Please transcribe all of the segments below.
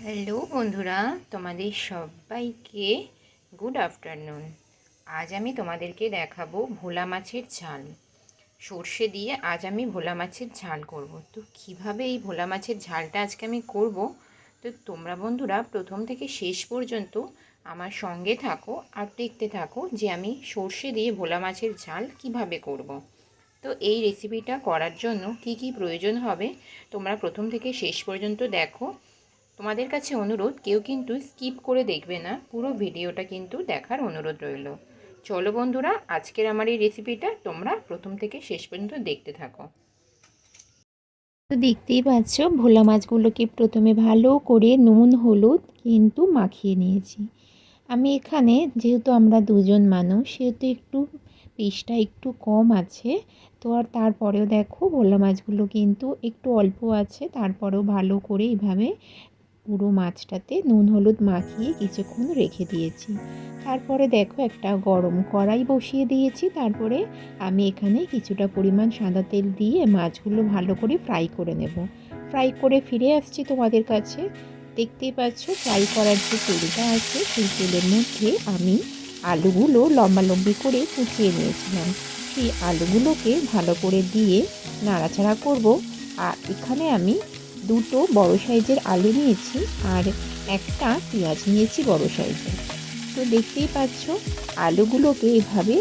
Hello বন্ধুরা, তোমাদের সবাইকে গুড আফটারনুন আজ আমি তোমাদেরকে দেখাবো ভোলা মাছের ঝাল। সর্ষে দিয়ে আজ আমি ভোলা মাছের ঝাল করব। তো কীভাবে এই ভোলা মাছের ঝালটা আজকে আমি করব? তো তোমরা বন্ধুরা, প্রথম থেকে শেষ পর্যন্ত আমার সঙ্গে থাকো আর দেখতে থাকো যে আমি সর্ষে দিয়ে ভোলা মাছের ঝাল কীভাবে করব। তো এই রেসিপিটা করার জন্য কি কি প্রয়োজন হবে, তোমরা প্রথম থেকে শেষ পর্যন্ত দেখো। তোমাদের কাছে অনুরোধ, কেউ কিন্তু স্কিপ করে দেখবে না। পুরো ভিডিওটা কিন্তু দেখার অনুরোধ রইল। চলো বন্ধুরা, আজকের আমার এই রেসিপিটা তোমরা প্রথম থেকে শেষ পর্যন্ত দেখতে থাকো। তো দেখতেই পাচ্ছ, ভোলা মাছগুলোকে প্রথমে ভালো করে নুন, হলুদ কিন্তু মাখিয়ে নিয়েছি। আমি এখানে, যেহেতু আমরা দুজন মানুষ, সেহেতু একটু পিসটা একটু কম আছে। তো আর তারপরেও দেখো, ভোলা মাছগুলো কিন্তু একটু অল্প আছে, তারপরেও ভালো করে এইভাবে পুরো মাছটাতে নুন, হলুদ মাখিয়ে কিছুক্ষণ রেখে দিয়েছি। তারপরে দেখো একটা গরম কড়াই বসিয়ে দিয়েছি। তারপরে আমি এখানে কিছুটা পরিমাণ সাদা তেল দিয়ে মাছগুলো ভালো করে ফ্রাই করে নেব। ফ্রাই করে ফিরে আসছি তোমাদের কাছে। দেখতেই পাচ্ছ ফ্রাই করার যে তেলটা আছে, সেই তেলের মধ্যে আমি আলুগুলো লম্বা লম্বি করে কুচিয়ে নিয়েছিলাম। সেই আলুগুলোকে ভালো করে দিয়ে নাড়াচাড়া করব। আর এখানে আমি দুটো বড় সাইজের আলু নিয়েছি আর একটা পেঁয়াজ নিয়েছি বড় সাইজের তো দেখতেই পাচ্ছ, আলুগুলোকে এইভাবে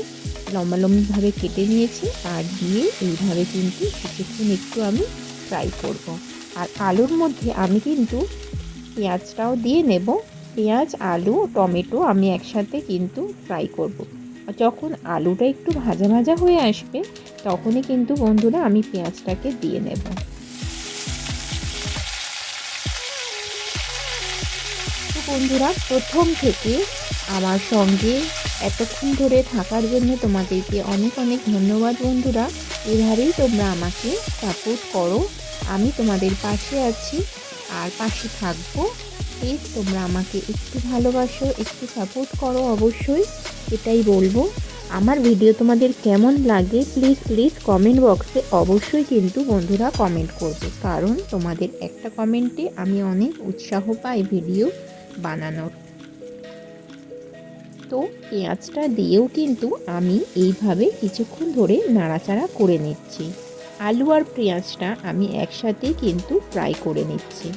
লম্বা লম্বিভাবে কেটে নিয়েছি আর দিয়ে এইভাবে কিন্তু কিছুক্ষণ একটু আমি ফ্রাই করব। আর আলুর মধ্যে আমি কিন্তু পেঁয়াজটাও দিয়ে নেব পেঁয়াজ, আলু, টমেটো আমি একসাথে কিন্তু ফ্রাই করব। যখন আলুটা একটু ভাজা ভাজা হয়ে আসবে, তখনই কিন্তু বন্ধুরা আমি পেঁয়াজটাকে দিয়ে নেব বন্ধুরা, প্রথম থেকে আমার সঙ্গে এতক্ষণ ধরে থাকার জন্য তোমাদেরকে অনেক অনেক ধন্যবাদ বন্ধুরা। এভাবেই তোমরা আমাকে সাপোর্ট করো। আমি তোমাদের পাশে আছি আর পাশে থাকব। প্লিজ তোমরা আমাকে একটু ভালোবাসো, একটু সাপোর্ট করো অবশ্যই, এটাই বলব। আমার ভিডিও তোমাদের কেমন লাগে প্লিজ প্লিজ কমেন্ট বক্সে অবশ্যই কিন্তু বন্ধুরা কমেন্ট করবে। কারণ তোমাদের একটা কমেন্টে আমি অনেক উৎসাহ পাই ভিডিও বানানোর। তো পেঁয়াজটা দিয়েও কিন্তু আমি এইভাবে কিছুক্ষণ ধরে নাড়াচাড়া করে নিচ্ছি। আলু আর পেঁয়াজটা আমি একসাথে কিন্তু ফ্রাই করে নিচ্ছি।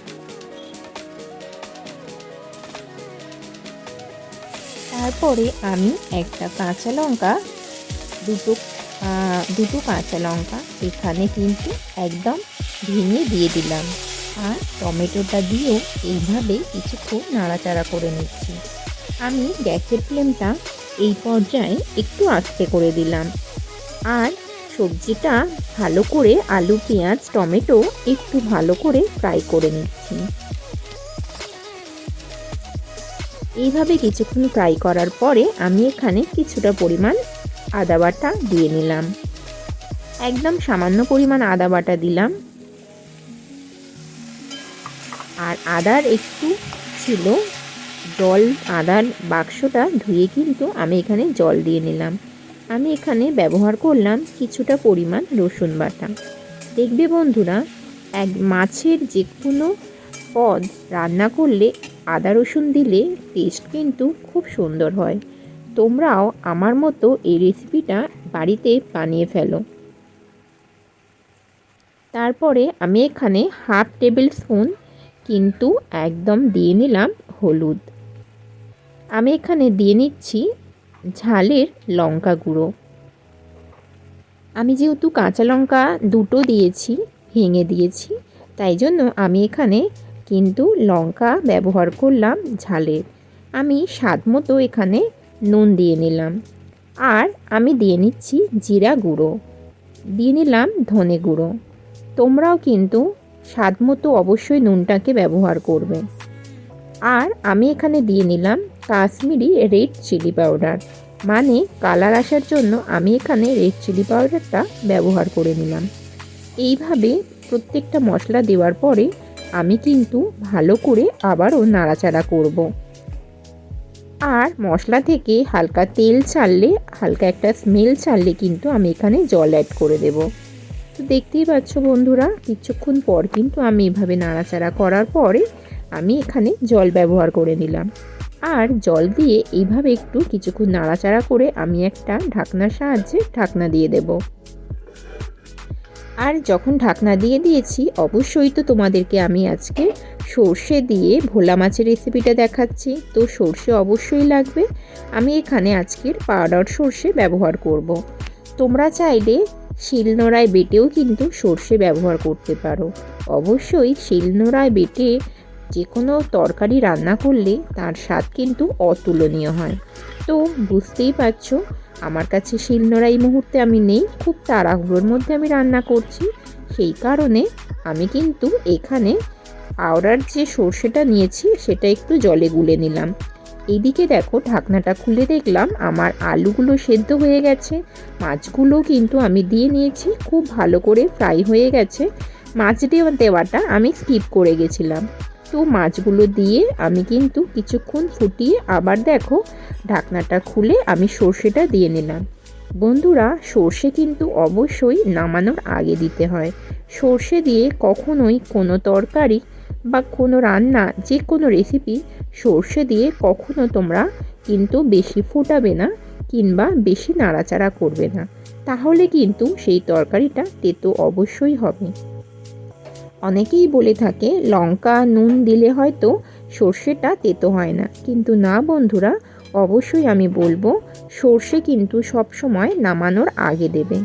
তারপরে আমি একটা কাঁচা লঙ্কা, দুটো দুটো কাঁচা লঙ্কা এখানে কিন্তু একদম ভেঙে দিয়ে দিলাম। আর টমেটোটা দিয়েও এইভাবে কিছুক্ষণ নাড়াচাড়া করে নিচ্ছি। আমি গ্যাসের ফ্লেমটা এই পর্যায়ে একটু আস্তে করে দিলাম। আর সবজিটা ভালো করে আলু, পেঁয়াজ, টমেটো একটু ভালো করে ফ্রাই করে নিচ্ছি। এইভাবে কিছুক্ষণ ফ্রাই করার পরে আমি এখানে কিছুটা পরিমাণ আদা বাটা দিয়ে নিলাম। একদম সামান্য পরিমাণ আদা বাটা দিলাম। আর আদার একটু ছিল। জল, আদার বাক্সটা ধুয়ে কিন্তু আমি এখানে জল দিয়ে নিলাম। আমি এখানে ব্যবহার করলাম কিছুটা পরিমাণ রসুন বাটা। দেখবে বন্ধুরা, এক মাছের যে কোনো পদ রান্না করলে আদা রসুন দিলে টেস্ট কিন্তু খুব সুন্দর হয়। তোমরাও আমার মতো এই রেসিপিটা বাড়িতে বানিয়ে ফেলো। তারপরে আমি এখানে হাফ টেবিল স্পুন কিন্তু একদম দিয়ে নিলাম হলুদ। আমি এখানে দিয়ে নিচ্ছি ঝালের লঙ্কা গুঁড়ো। আমি যেহেতু কাঁচা লঙ্কা দুটো দিয়েছি, ভেঙে দিয়েছি, তাই জন্য আমি এখানে কিন্তু লঙ্কা ব্যবহার করলাম ঝালের আমি স্বাদ মতো এখানে নুন দিয়ে নিলাম। আর আমি দিয়ে নিচ্ছি জিরা গুঁড়ো। দিয়ে নিলাম ধনে গুঁড়ো। তোমরাও কিন্তু স্বাদ মতো অবশ্যই নুনটাকে ব্যবহার করবে। আর আমি এখানে দিয়ে নিলাম কাশ্মীরি রেড চিলি পাউডার। মানে কালার আসার জন্য আমি এখানে রেড চিলি পাউডারটা ব্যবহার করে নিলাম। এইভাবে প্রত্যেকটা মশলা দেওয়ার পরে আমি কিন্তু ভালো করে আবারও নাড়াচাড়া করব। আর মশলা থেকে হালকা তেল ছাড়লে, হালকা একটা স্মেল ছাড়লে কিন্তু আমি এখানে জল অ্যাড করে দেব। তো দেখতেই পাচ্ছ বন্ধুরা, কিছুক্ষণ পর কিন্তু আমি এভাবে নাড়াচাড়া করার পরে আমি এখানে জল ব্যবহার করে নিলাম। আর জল দিয়ে এইভাবে একটু কিছুক্ষণ নাড়াচাড়া করে আমি একটা ঢাকনার সাহায্যে ঢাকনা দিয়ে দেব। আর যখন ঢাকনা দিয়ে দিয়েছি, অবশ্যই তো তোমাদেরকে আমি আজকে সর্ষে দিয়ে ভোলা মাছের রেসিপিটা দেখাচ্ছি। তো সর্ষে অবশ্যই লাগবে। আমি এখানে আজকের পাউডার সর্ষে ব্যবহার করব। তোমরা চাইলে শিলনোড়ায় বেটেও কিন্তু সর্ষে ব্যবহার করতে পারো। অবশ্যই শিলনোড়ায় বেটে যে কোনো তরকারি রান্না করলে তার স্বাদ কিন্তু অতুলনীয় হয়। তো বুঝতেই পারছ, আমার কাছে শিলনোড়া এই মুহূর্তে আমি নেই, খুব তাড়াহুড়োর মধ্যে আমি রান্না করছি। সেই কারণে আমি কিন্তু এখানে আওড়ার যে সর্ষেটা নিয়েছি সেটা একটু জলে গুলে নিলাম। এইদিকে দেখো ঢাকনাটা খুলে দেখলাম, আমার আলুগুলো সেদ্ধ হয়ে গেছে। মাছগুলো কিন্তু আমি দিয়ে নিয়েছি, খুব ভালো করে ফ্রাই হয়ে গেছে। মাছ দেওয়া দেওয়াটা আমি স্কিপ করে গেছিলাম। তো মাছগুলো দিয়ে আমি কিন্তু কিছুক্ষণ ফুটিয়ে আবার দেখো ঢাকনাটা খুলে আমি সর্ষেটা দিয়ে নিলাম। বন্ধুরা, সর্ষে কিন্তু অবশ্যই নামানোর আগে দিতে হয়। সর্ষে দিয়ে কখনোই কোনো তরকারি বা কোনো রান্না যে কোনো রেসিপি সর্ষে দিয়ে কখনো তোমরা কিন্তু বেশি ফোটাবে না কিংবা বেশি নাড়াচাড়া করবে না। তাহলে কিন্তু সেই তরকারিটা তেতো অবশ্যই হবে। অনেকেই বলে থাকে, লঙ্কা, নুন দিলে হয়তো সর্ষেটা তেতো হয় না। কিন্তু না বন্ধুরা, অবশ্যই আমি বলব, সর্ষে কিন্তু সব সময় নামানোর আগে দেবে।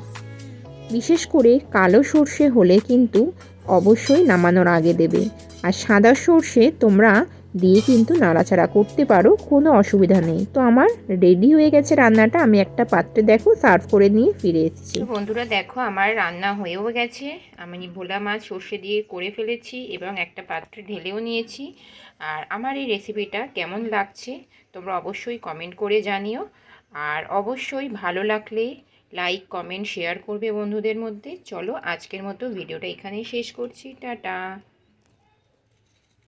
বিশেষ করে কালো সর্ষে হলে কিন্তু অবশ্যই নামানোর আগে দেবে। আর সাদা সর্ষে তোমরা দিয়ে কিন্তু নাড়াচাড়া করতে পারো, কোনো অসুবিধা নেই। তো আমার রেডি হয়ে গেছে রান্নাটা, আমি একটা পাত্রে দেখো সার্ভ করে নিয়ে ফিরে এসেছি। বন্ধুরা দেখো আমার রান্না হয়েও গেছে, আমি ভোলা মাছ সর্ষে দিয়ে করে ফেলেছি এবং একটা পাত্রে ঢেলেও নিয়েছি। আর আমার এই রেসিপিটা কেমন লাগছে তোমরা অবশ্যই কমেন্ট করে জানিও। আর অবশ্যই ভালো লাগলে লাইক কমেন্ট শেয়ার করবে বন্ধুদের মধ্যে। চলো আজকের মতো ভিডিওটা এখানেই শেষ করছি। টাটা!